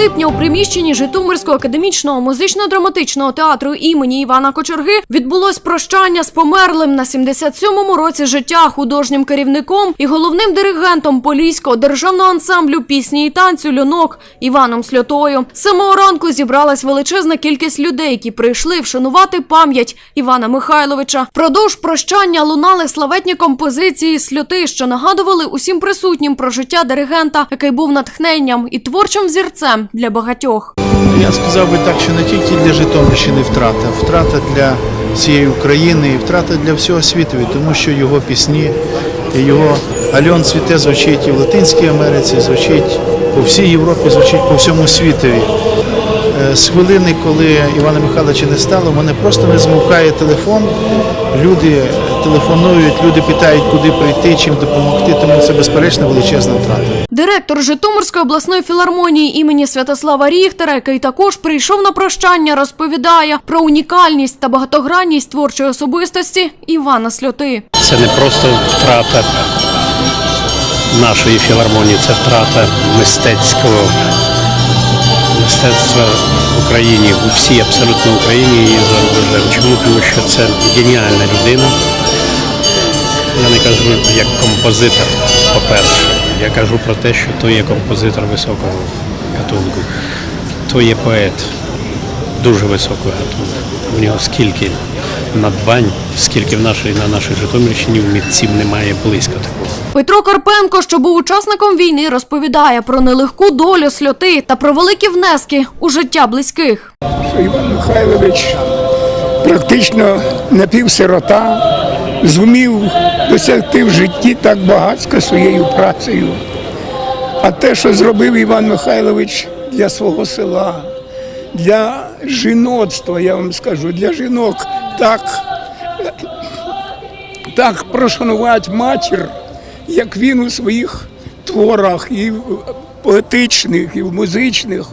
29 липня у приміщенні Житомирського академічного музично-драматичного театру імені Івана Кочерги відбулось прощання з померлим на 77-му році життя художнім керівником і головним диригентом Поліського державного ансамблю пісні і танцю Льонок Іваном Сльотою. Самого ранку зібралась величезна кількість людей, які прийшли вшанувати пам'ять Івана Михайловича. Продовж прощання лунали славетні композиції сльоти, що нагадували усім присутнім про життя диригента, який був натхненням і творчим взірцем для багатьох. Я сказав би так, що не тільки для Житомирщини втрата, втрата для всієї України і втрата для всього світу, тому що його пісні, його Альон Цвіте звучить і в Латинській Америці, звучить по всій Європі, звучить по всьому світові. Е, З хвилини, коли Івана Михайловича не стало, в мене просто не змовкає телефон. Люди телефонують, люди питають, куди прийти, чим допомогти, тому це безперечно величезна втрата. Директор Житомирської обласної філармонії імені Святослава Ріхтера, який також прийшов на прощання, розповідає про унікальність та багатогранність творчої особистості Івана Сльоти. Це не просто втрата нашої філармонії, це втрата мистецького мистецтва в Україні, у всій абсолютно Україні і за рубежем. Чому? Тому що це геніальна людина. Я не кажу як композитор, по-перше. Я кажу про те, що то є композитор високого гатунку, то є поет дуже високого гатунку. У нього скільки надбань, скільки в нашій, на нашій Житомирщині в митців немає близько такого. Петро Карпенко, що був учасником війни, розповідає про нелегку долю сльоти та про великі внески у життя близьких. Іван Михайлович практично напівсирота, зумів досягти в житті так багатсько своєю працею. А те, що зробив Іван Михайлович для свого села, для жіноцтва, я вам скажу, для жінок так, так прошанувати матір, як він у своїх творах, і в поетичних, і в музичних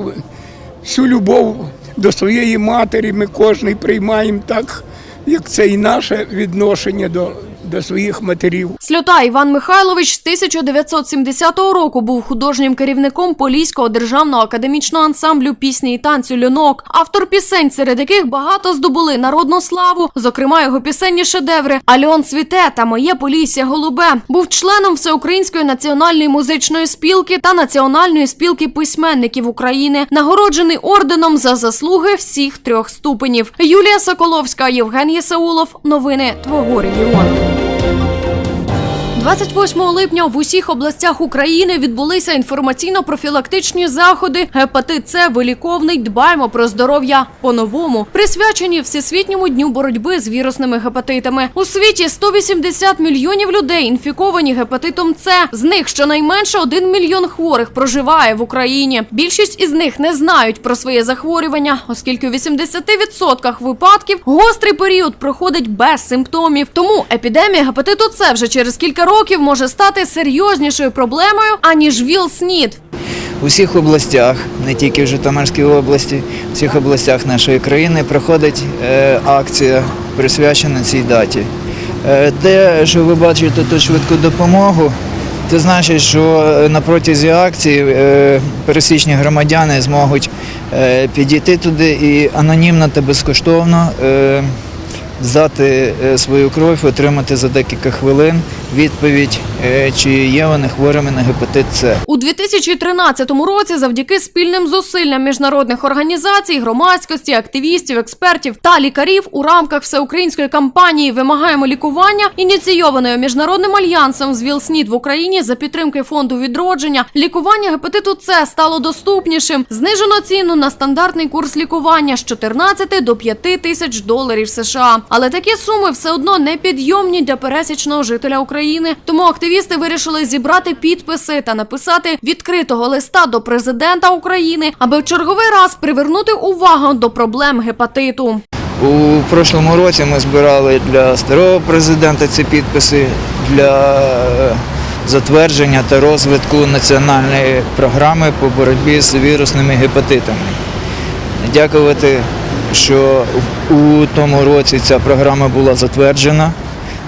всю любов до своєї матері ми кожен приймаємо так, як це і наше відношення до, до своїх матерів. Сльота Іван Михайлович з 1970 року був художнім керівником Поліського державного академічного ансамблю пісні і танцю Льонок. Автор пісень, серед яких багато здобули народну славу, зокрема його пісенні шедеври Альон цвіте та Моє Полісся голубе. Був членом Всеукраїнської національної музичної спілки та Національної спілки письменників України, нагороджений орденом за заслуги всіх трьох ступенів. Юлія Соколовська, Євген Єсаулов. Новини Твого регіону. 28 липня в усіх областях України відбулися інформаційно-профілактичні заходи. Гепатит С виліковний. Дбаємо про здоров'я по-новому. Присвячені Всесвітньому дню боротьби з вірусними гепатитами. У світі 180 мільйонів людей інфіковані гепатитом С. З них щонайменше 1 мільйон хворих проживає в Україні. Більшість із них не знають про своє захворювання, оскільки у 80% випадків гострий період проходить без симптомів. Тому епідемія гепатиту С вже через кілька років може стати серйознішою проблемою аніж ВІЛ-СНІД. У всіх областях, не тільки в Житомирській області, у всіх областях нашої країни проходить е, акція, присвячена цій даті. Е, де ж ви бачите тут швидку допомогу, це значить, що е, на протязі акції е, пересічні громадяни зможуть підійти туди і анонімно та безкоштовно здати свою кров, отримати за декілька хвилин відповідь, е, чи є вони хворими на гепатит С. У 2013 році, завдяки спільним зусиллям міжнародних організацій, громадськості, активістів, експертів та лікарів у рамках всеукраїнської кампанії Вимагаємо лікування, ініційованої міжнародним альянсом з ВІЛ-СНІД в Україні за підтримки фонду відродження, лікування гепатиту С стало доступнішим. Знижено ціну на стандартний курс лікування з 14 до 5 тисяч доларів США. Але такі суми все одно не підйомні для пересічного жителя України. Тому активісти вирішили зібрати підписи та написати відкритого листа до президента України, аби в черговий раз привернути увагу до проблем гепатиту. У прошлому році ми збирали для старого президента ці підписи для е, затвердження та розвитку національної програми по боротьбі з вірусними гепатитами. Дякувати, що у тому році ця програма була затверджена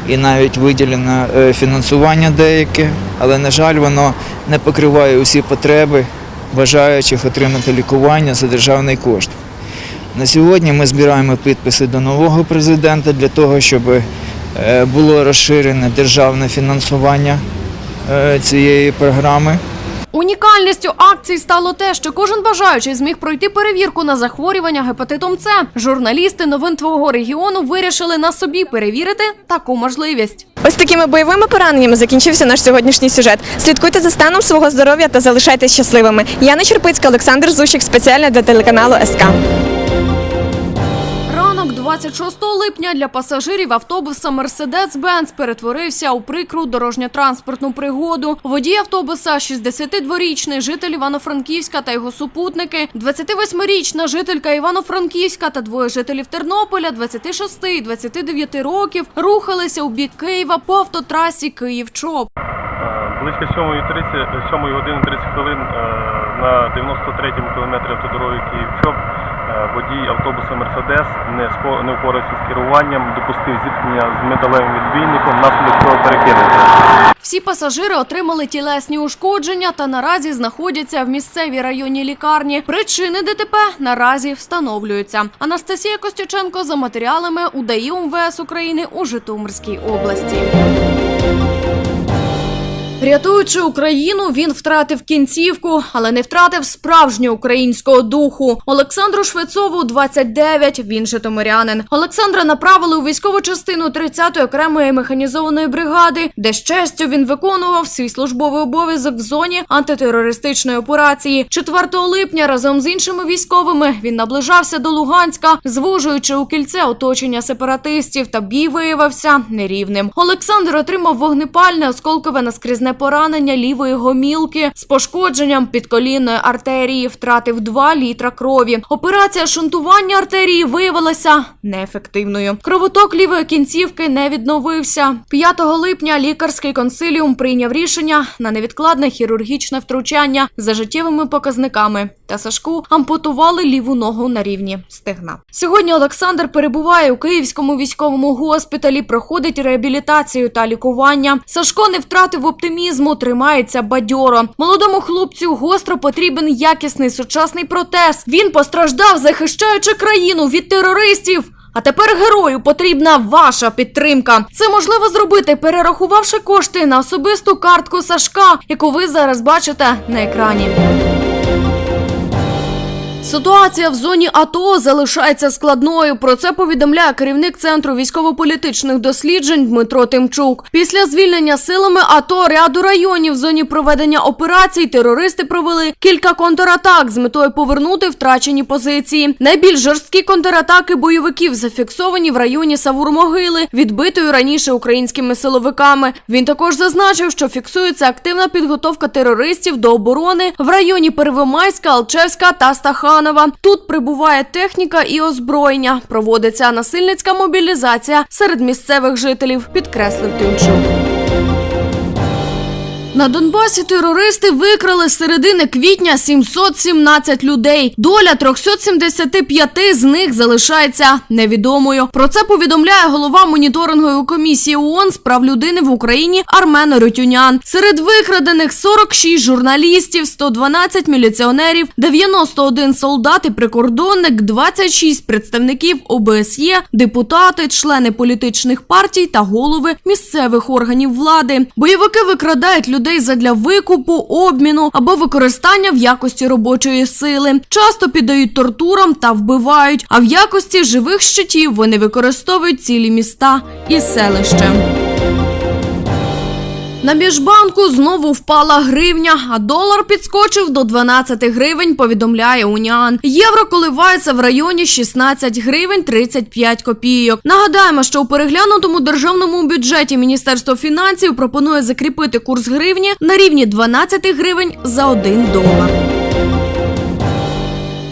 і навіть виділено е, фінансування деяке, але, на жаль, воно не покриває усі потреби бажаючих отримати лікування за державний кошт. На сьогодні ми збираємо підписи до нового президента для того, щоб е, було розширене державне фінансування е, цієї програми. Унікальністю акції стало те, що кожен бажаючий зміг пройти перевірку на захворювання гепатитом С. Журналісти новин твого регіону вирішили на собі перевірити таку можливість. Ось такими бойовими пораненнями закінчився наш сьогоднішній сюжет. Слідкуйте за станом свого здоров'я та залишайтесь щасливими. Яна Черпицька, Олександр Зущик, спеціально для телеканалу СК. Ранок 26 липня для пасажирів автобуса Mercedes-Benz перетворився у прикру дорожньо-транспортну пригоду. Водій автобуса, 62-річний житель Івано-Франківська та його супутники, 28-річна жителька Івано-Франківська та двоє жителів Тернополя, 26 і 29 років, рухалися у бік Києва по автотрасі Київ-Чоп. Е, Близько 7.30, 7 години 30 хвилин е, на 93-му кілометрі автодороги Київ-Чоп водій автобуса Мерседес не впорався з керуванням, допустив зіткнення з металевим відбійником, внаслідок цього перекинувся. Всі пасажири отримали тілесні ушкодження та наразі знаходяться в місцевій районній лікарні. Причини ДТП наразі встановлюються. Анастасія Костюченко за матеріалами УДАІ УМВС України у Житомирській області. Рятуючи Україну, він втратив кінцівку, але не втратив справжнього українського духу. Олександру Швецову 29, він житомирянин. Олександра направили у військову частину 30-ї окремої механізованої бригади, де з честю він виконував свій службовий обов'язок в зоні антитерористичної операції. 4 липня разом з іншими військовими він наближався до Луганська, звужуючи у кільце оточення сепаратистів, та бій виявився нерівним. Олександр отримав вогнепальне осколкове наскрізне поранення лівої гомілки з пошкодженням підколінної артерії, втратив 2 літра крові. Операція шунтування артерії виявилася неефективною. Кровоток лівої кінцівки не відновився. 5 липня лікарський консиліум прийняв рішення на невідкладне хірургічне втручання за життєвими показниками. Та Сашку ампутували ліву ногу на рівні стегна. Сьогодні Олександр перебуває у Київському військовому госпіталі, проходить реабілітацію та лікування. Сашко не втратив оптимізму, тримається бадьоро. Молодому хлопцю гостро потрібен якісний сучасний протез. Він постраждав, захищаючи країну від терористів. А тепер герою потрібна ваша підтримка. Це можливо зробити, перерахувавши кошти на особисту картку Сашка, яку ви зараз бачите на екрані. Ситуація в зоні АТО залишається складною. Про це повідомляє керівник центру військово-політичних досліджень Дмитро Тимчук. Після звільнення силами АТО ряду районів в зоні проведення операцій терористи провели кілька контратак з метою повернути втрачені позиції. Найбільш жорсткі контратаки бойовиків зафіксовані в районі Савур-Могили, відбитою раніше українськими силовиками. Він також зазначив, що фіксується активна підготовка терористів до оборони в районі Первомайська, Алчевська та Стаханова. Тут прибуває техніка і озброєння. Проводиться насильницька мобілізація серед місцевих жителів, підкреслив Тимчук. На Донбасі терористи викрали з середини квітня 717 людей. Доля 375 з них залишається невідомою. Про це повідомляє голова моніторингової комісії ООН з прав людини в Україні Армен Рютюнян. Серед викрадених 46 журналістів, 112 міліціонерів, 91 солдат і прикордонник, 26 представників ОБСЄ, депутати, члени політичних партій та голови місцевих органів влади. Бойовики викрадають людей задля викупу, обміну або використання в якості робочої сили. Часто піддають тортурам та вбивають. А в якості живих щитів вони використовують цілі міста і селища. На міжбанку знову впала гривня, а долар підскочив до 12 гривень, повідомляє Уніан. Євро коливається в районі 16 гривень 35 копійок. Нагадаємо, що у переглянутому державному бюджеті Міністерство фінансів пропонує закріпити курс гривні на рівні 12 гривень за 1 долар.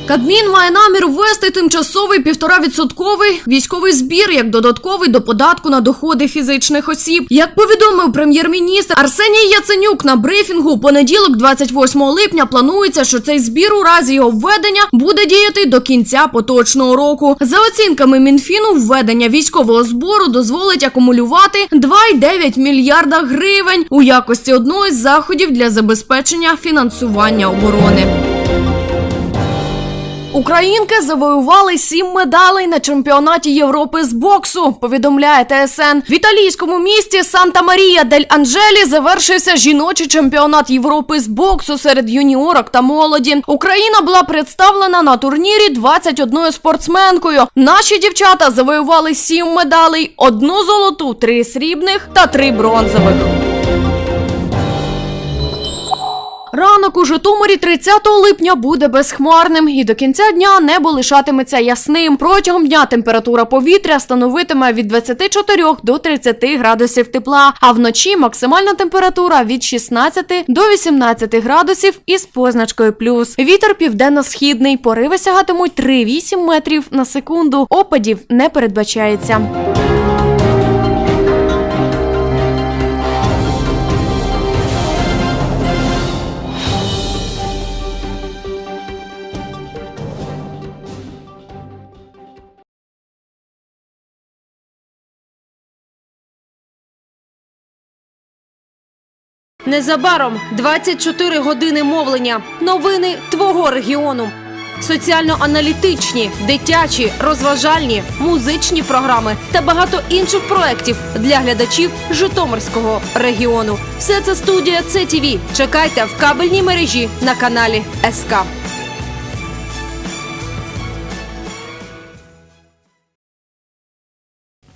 Кабмін має намір ввести тимчасовий півторавідсотковий військовий збір як додатковий до податку на доходи фізичних осіб. Як повідомив прем'єр-міністр Арсеній Яценюк на брифінгу, у понеділок, 28 липня, планується, що цей збір у разі його введення буде діяти до кінця поточного року. За оцінками Мінфіну, введення військового збору дозволить акумулювати 2,9 мільярда гривень у якості одного з заходів для забезпечення фінансування оборони. Українки завоювали сім медалей на чемпіонаті Європи з боксу. Повідомляє ТСН. В італійському місті Санта Марія дель Анджелі завершився жіночий чемпіонат Європи з боксу серед юніорок та молоді. Україна була представлена на турнірі 21 спортсменкою. Наші дівчата завоювали сім медалей: одну золоту, три срібних та три бронзових. Ранок у Житомирі 30 липня буде безхмарним і до кінця дня небо лишатиметься ясним. Протягом дня температура повітря становитиме від 24 до 30 градусів тепла, а вночі максимальна температура від 16 до 18 градусів із позначкою плюс. Вітер південно-східний, пориви сягатимуть 3,8 метрів на секунду. Опадів не передбачається. Незабаром 24 години мовлення. Новини твого регіону. Соціально-аналітичні, дитячі, розважальні, музичні програми та багато інших проєктів для глядачів Житомирського регіону. Все це студія ЦТВ. Чекайте в кабельній мережі на каналі СК.